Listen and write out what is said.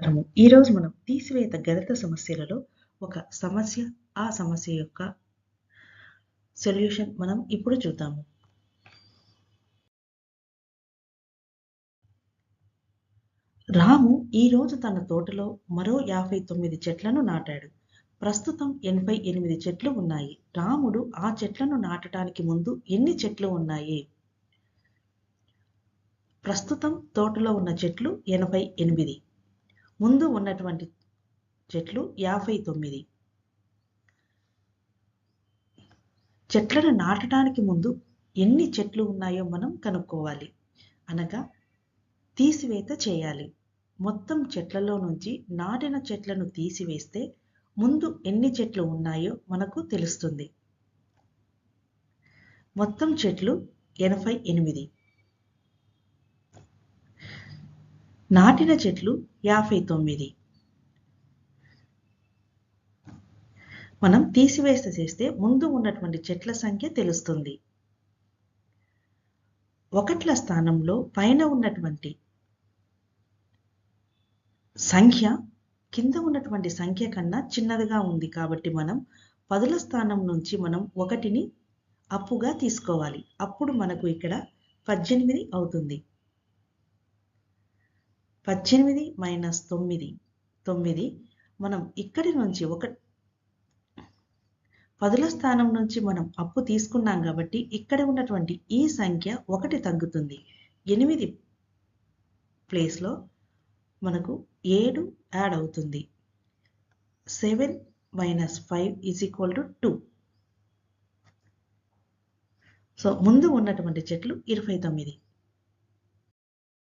నమస్కారము ఈరోజు మనం తీసివేత గణిత సమస్యలలో ఒక సమస్య ఆ సమస్య యొక్క సొల్యూషన్ మనం ఇప్పుడు చూద్దాము. రాము ఈరోజు తన తోటలో మరో యాభై తొమ్మిది చెట్లను నాటాడు. ప్రస్తుతం ఎనభై ఎనిమిది చెట్లు ఉన్నాయి. రాముడు ఆ చెట్లను నాటడానికి ముందు ఎన్ని చెట్లు ఉన్నాయి? ప్రస్తుతం తోటలో ఉన్న చెట్లు ఎనభై ఎనిమిది. ముందు ఉన్నటువంటి చెట్లు యాభై తొమ్మిది. చెట్లను నాటడానికి ముందు ఎన్ని చెట్లు ఉన్నాయో మనం కనుక్కోవాలి. అనగా తీసివేత చేయాలి. మొత్తం చెట్లలో నుంచి నాటిన చెట్లను తీసివేస్తే ముందు ఎన్ని చెట్లు ఉన్నాయో మనకు తెలుస్తుంది. మొత్తం చెట్లు ఎనభై ఎనిమిది. నాటిన చెట్లు యాభై తొమ్మిది. మనం తీసివేస్తే చేస్తే ముందు ఉన్నటువంటి చెట్ల సంఖ్య తెలుస్తుంది. ఒకట్ల స్థానంలో పైన ఉన్నటువంటి సంఖ్య కింద ఉన్నటువంటి సంఖ్య కన్నా చిన్నదిగా ఉంది కాబట్టి మనం పదుల స్థానం నుంచి మనం ఒకటిని అప్పుగా తీసుకోవాలి. అప్పుడు మనకు ఇక్కడ పద్దెనిమిది అవుతుంది. పద్దెనిమిది మైనస్ తొమ్మిది. తొమ్మిది. మనం ఇక్కడి నుంచి ఒక పదుల స్థానం నుంచి మనం అప్పు తీసుకున్నాం కాబట్టి ఇక్కడ ఉన్నటువంటి ఈ సంఖ్య ఒకటి తగ్గుతుంది. ఎనిమిది ప్లేస్లో మనకు ఏడు యాడ్ అవుతుంది. Seven minus five is equal to two. So ముందు ఉన్నటువంటి చెట్లు ఇరవై తొమ్మిది.